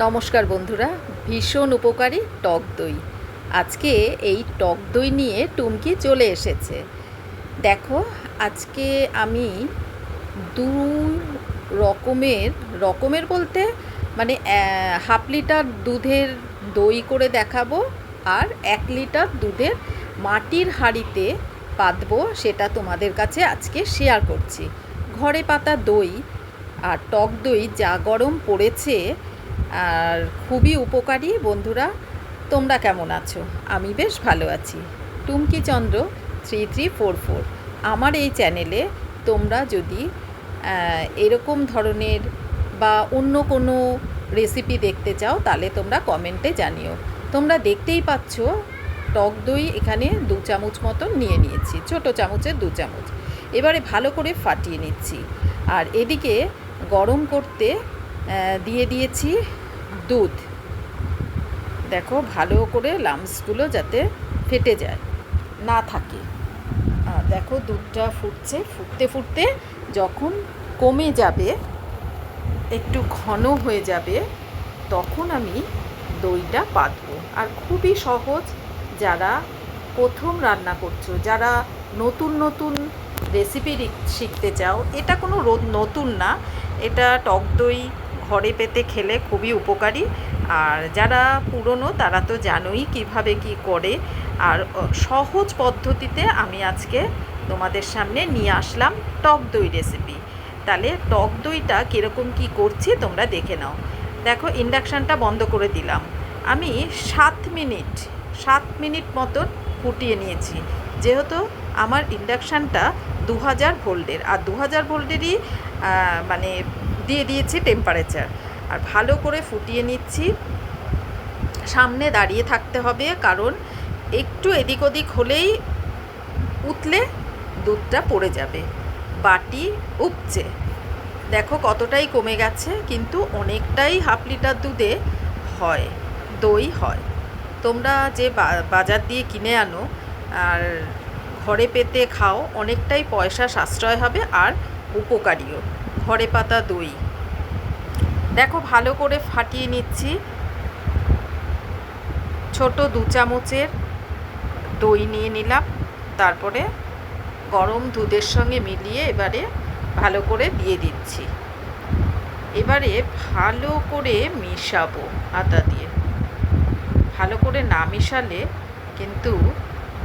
নমস্কার বন্ধুরা, ভীষণ উপকারী টক দই। আজকে এই টক দই নিয়ে টুমকি চলে এসেছে। দেখো, আজকে আমি দু রকমের রকমের বলতে মানে হাফ লিটার দুধের দই করে দেখাবো আর এক লিটার দুধের মাটির হাঁড়িতে পাতবো সেটা তোমাদের কাছে আজকে শেয়ার করছি। ঘরে পাতা দই আর টক দই যা গরম পড়েছে আর খুবই উপকারী বন্ধুরা। তোমরা কেমন আছো? আমি বেশ ভালো আছি। Tumki Chandra three three four four আমার এই চ্যানেলে তোমরা যদি এরকম ধরনের বা অন্য কোনো রেসিপি দেখতে চাও, তাহলে তোমরা কমেন্টে জানিও। তোমরা দেখতেই পাচ্ছ, টক দই এখানে দু চামচ মতন নিয়ে নিয়েছি। ছোট চামচের দু চামচ। এবারে ভালো করে ফাটিয়ে নিচ্ছি। আর এদিকে গরম করতে দিয়ে দিয়েছি দুধ। দেখো, ভালো করে লামসগুলো যাতে ফেটে যায়, না থাকে। দেখো, দুধটা ফুটছে। ফুটতে ফুটতে যখন কমে যাবে, একটু ঘন হয়ে যাবে, তখন আমি দইটা পাতবো। আর খুবই সহজ, যারা প্রথম রান্না করছ, যারা নতুন নতুন রেসিপি শিখতে চাও, এটা কোনো রো- নতুন না। এটা টক দই ঘরে পেতে খেলে খুবই উপকারী। আর যারা পুরনো, তারা তো জানোই কীভাবে কি করে। আর সহজ পদ্ধতিতে আমি আজকে তোমাদের সামনে নিয়ে আসলাম টক দই রেসিপি তাহলে টক দইটা কীরকম কি করছি তোমরা দেখে নাও। দেখো ইন্ডাকশানটা বন্ধ করে দিলাম। আমি সাত মিনিট সাত মিনিট মতন ফুটিয়ে নিয়েছি। যেহেতু আমার ইন্ডাকশানটা দু হাজার ভোল্টের। আর দু হাজার ভোল্টেরই মানে দিয়ে দিয়েছি টেম্পারেচার আর ভালো করে ফুটিয়ে নিচ্ছি। সামনে দাঁড়িয়ে থাকতে হবে, কারণ একটু এদিক ওদিক হলেই উতলে দুধটা পড়ে যাবে, বাটি উপচে। দেখো কতটাই কমে গেছে, কিন্তু অনেকটাই হাফ লিটার দুধে হয়, দই হয়। তোমরা যে বাজার দিয়ে কিনে আনো, আর ঘরে পেতে খাও, অনেকটাই পয়সা সাশ্রয় হবে, আর উপকারীও। ঘরে পাতা দই। দেখো, ভালো করে ফাটিয়ে নিচ্ছি। ছোট দু চামচের দই নিয়ে নিলাম। তারপরে গরম দুধের সঙ্গে মিলিয়ে এবারে ভালো করে দিয়ে দিচ্ছি। এবারে ভালো করে মেশাবো আদা দিয়ে। ভালো করে না মেশালে কিন্তু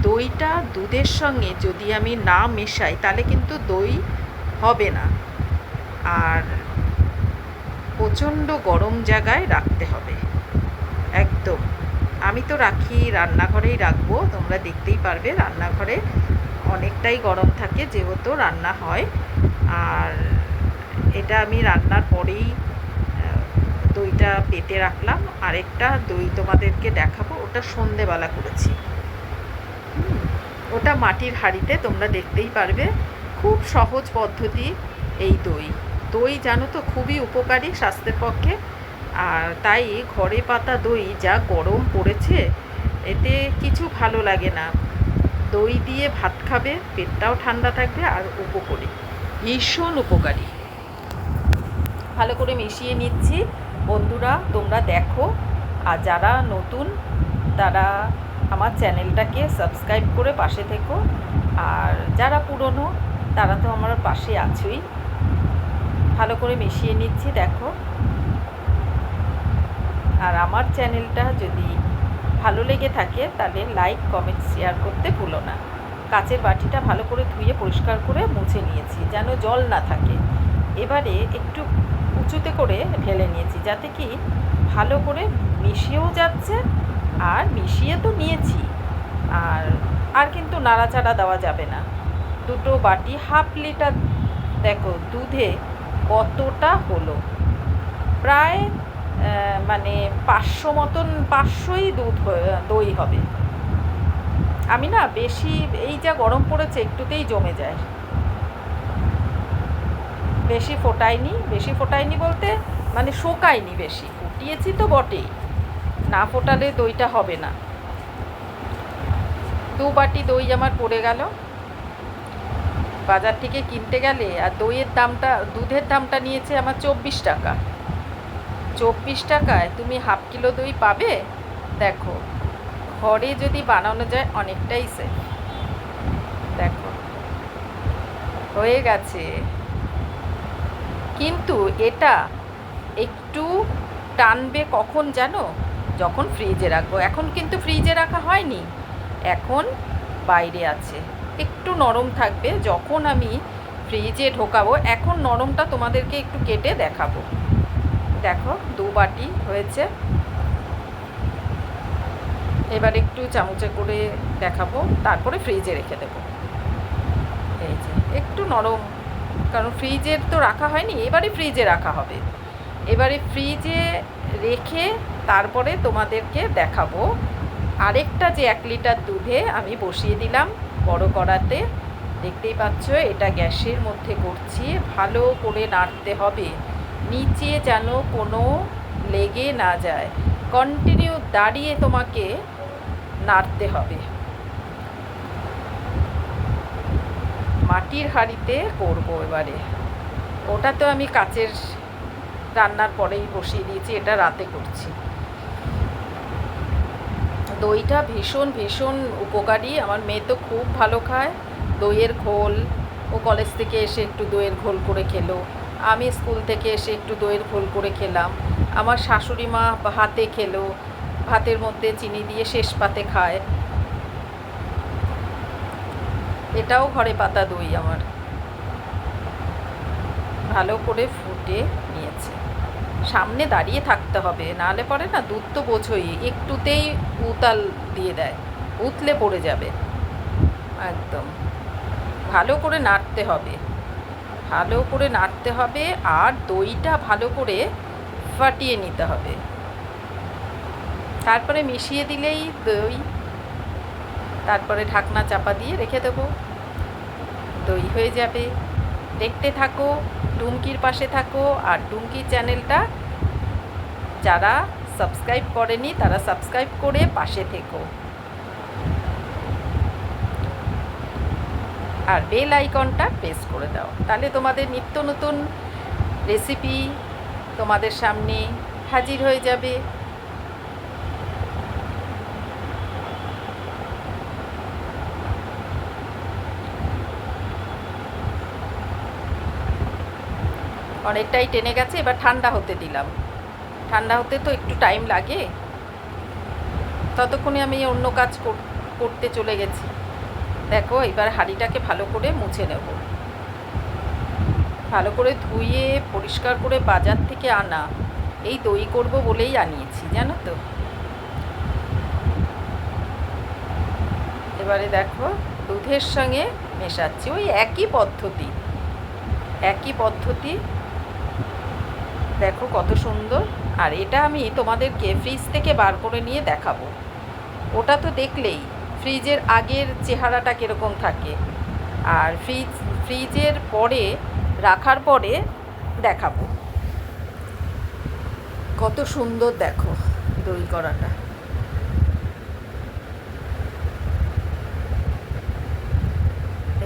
দইটা দুধের সঙ্গে যদি আমি না মেশাই, তাহলে কিন্তু দই হবে না। আর প্রচণ্ড গরম জায়গায় রাখতে হবে। একদম। আমি তো রাখি, রান্নাঘরেই রাখব। তোমরা দেখতেই পারবে, রান্নাঘরে অনেকটাই গরম থাকে যেহেতু রান্না হয়। আর এটা আমি রান্নার পরেই দইটা পেতে রাখলাম। আরেকটা দই তোমাদেরকে দেখাবো, ওটা সন্ধেবেলা করেছি। ওটা মাটির হাঁড়িতে তোমরা দেখতেই পারবে। খুব সহজ পদ্ধতি এই দই। দই জানো তো খুবই উপকারী স্বাস্থ্যের পক্ষে। আর তাই ঘরে পাতা দই যা গরম পড়েছে, এতে কিছু ভালো লাগে না। দই দিয়ে ভাত খাবে, পেটটাও ঠান্ডা থাকবে আর উপকারী। ভীষণ উপকারী। ভালো করে মিশিয়ে নিচ্ছি। বন্ধুরা, তোমরা দেখো। আর যারা নতুন, তারা আমার চ্যানেলটাকে সাবস্ক্রাইব করে পাশে থেকো। আর যারা পুরনো, তারা তো আমার পাশে আছোই। ভালো করে মিশিয়ে নিচ্ছি, দেখো। আর আমার চ্যানেলটা যদি ভালো লেগে থাকে, তাহলে লাইক, কমেন্ট, শেয়ার করতে ভুলো না। কাচের বাটিটা ভালো করে ধুয়ে পরিষ্কার করে মুছে নিয়েছি, যেন জল না থাকে। এবারে একটু উঁচুতে করে ঢেলে নিয়েছি, যাতে কি ভালো করে মিশিয়েও যাচ্ছে আর মিশিয়ে তো নিয়েছি। আর আর কিন্তু নাড়াচাড়া দেওয়া যাবে না। দুটো বাটি হাফ লিটার, দেখো, দুধে কতটা হলো? প্রায় মানে পাঁচশো মতন, পাঁচশোই দুধ দই হবে। আমি না বেশি, এই যা গরম পড়েছে একটুতেই জমে যায়। বেশি ফোটাইনি বেশি ফোটাইনি বলতে মানে শোকায়নি বেশি। ফুটিয়েছি তো বটেই। না ফোটালে দইটা হবে না। দু বাটি দই আমার পড়ে গেল। বাজার থেকে কিনতে গেলে আর দইয়ের দামটা, দুধের দামটা নিয়েছে আমার চব্বিশ টাকা। চব্বিশ টাকায় তুমি হাফ কিলো দই পাবে? দেখো, ঘরে যদি বানানো যায় অনেকটাই সেফ দেখো, হয়ে গেছে। কিন্তু এটা একটু টানবে কখন জানো? যখন ফ্রিজে রাখব। এখন কিন্তু ফ্রিজে রাখা হয়নি। এখন বাইরে আছে। একটু নরম থাকবে, যখন আমি ফ্রিজে ঢোকাবো। এখন নরমটা তোমাদেরকে একটু কেটে দেখাবো। দেখো, দু বাটি হয়েছে। এবার একটু চামচে করে দেখাবো, তারপরে ফ্রিজে রেখে দেবো। এই যে, একটু নরম, কারণ ফ্রিজের তো রাখা হয়নি, এবারে ফ্রিজে রাখা হবে। এবারে ফ্রিজে রেখে তারপরে তোমাদেরকে দেখাবো। আরেকটা যে এক লিটার দুধে আমি বসিয়ে দিলাম। বড় কড়াতে দেখতেই পাচ্ছ, এটা গ্যাসের মধ্যে করছি। ভালো করে নাড়তে হবে। নিচে যেন কোনো লেগে না যায়। কন্টিনিউ দাঁড়িয়ে তোমাকে নাড়তে হবে। মাটির হাঁড়িতে করব এবারে। ওটা তো আমি কাচের রান্নার পরেই বসিয়ে দিয়েছি, এটা রাতে করছি। দইটা ভীষণ ভীষণ উপকারী। আমার মেয়ে তো খুব ভালো খায়। দইয়ের ঘোল, ও কলেজ থেকে এসে একটু দইয়ের ঘোল করে খেলো। আমি স্কুল থেকে এসে একটু দইয়ের ঘোল করে খেলাম। আমার শাশুড়ি মা ভাতে খেলো। ভাতের মধ্যে চিনি দিয়ে শেষ পাতে খায়। এটাও ঘরে পাতা দই আমার। ভালো করে ফুটে সামনে দাঁড়িয়ে থাকতে হবে, নাহলে পরে না দুধ তো বোঝোই, একটুতেই উতাল দিয়ে দেয়, উতলে পড়ে যাবে। একদম। ভালো করে নাড়তে হবে। ভালো করে নাড়তে হবে আর দইটা ভালো করে ফাটিয়ে নিতে হবে। তারপরে মিশিয়ে দিলেই দই। তারপরে ঢাকনা চাপা দিয়ে রেখে দেবো। দই হয়ে যাবে। দেখতে থাকো, ডুমকির পাশে থাকো আর ডুমকির চ্যানেলটা যারা সাবস্ক্রাইব করেনি, তারা সাবস্ক্রাইব করে পাশে থেকো। আর বেল আইকনটা প্রেস করে দাও। তাহলে তোমাদের নিত্য নতুন রেসিপি তোমাদের সামনে হাজির হয়ে যাবে। অনেকটাই টেনে গেছে, এবার ঠান্ডা হতে দিলাম। ঠান্ডা হতে তো একটু টাইম লাগে। ততক্ষণে আমি অন্য কাজ করতে চলে গেছি। দেখো, এবার হাঁড়িটাকে ভালো করে মুছে নেব। ভালো করে ধুয়ে, পরিষ্কার করে বাজার থেকে আনা। এই দই করব বলেই আনিয়েছি, জানো তো? এবারে দেখো, দুধের সঙ্গে মেশাচ্ছি। ওই একই পদ্ধতি। একই পদ্ধতি দেখো কত সুন্দর। আর এটা আমি তোমাদেরকে ফ্রিজ থেকে বার করে নিয়ে দেখাবো। ওটা তো দেখলেই ফ্রিজের আগের চেহারাটা কীরকম থাকে। আর ফ্রিজ ফ্রিজের পরে রাখার পরে দেখাবো। কত সুন্দর দেখো দই করাটা।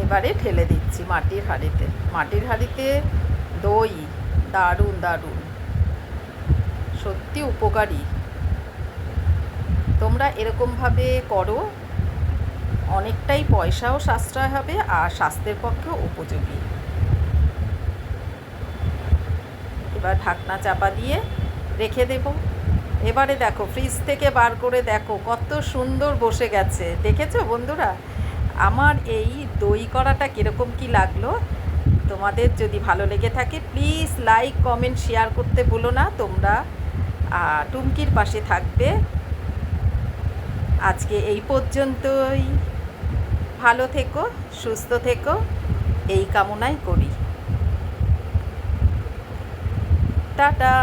এবারে ঠেলে দিচ্ছি মাটির হাঁড়িতে। মাটির হাঁড়িতে দই, দারুণ দারুণ। সত্যি উপকারী। তোমরা এরকমভাবে করো, অনেকটাই পয়সাও সাশ্রয় হবে আর স্বাস্থ্যের পক্ষেও উপযোগী। এবার ঢাকনা চাপা দিয়ে রেখে দেব। এবারে দেখো ফ্রিজ থেকে বার করে দেখো, কত সুন্দর বসে গেছে। দেখেছ বন্ধুরা? আমার এই দই করাটা কীরকম কি লাগল? তোমাদের যদি ভালো লেগে থাকে প্লিজ লাইক কমেন্ট শেয়ার করতে বলো না। তোমরা টুমকির পাশে থাকবে। আজকে এই পর্যন্তই। ভালো থেকো সুস্থ থেকো। এই কামনাই করি। টাটা।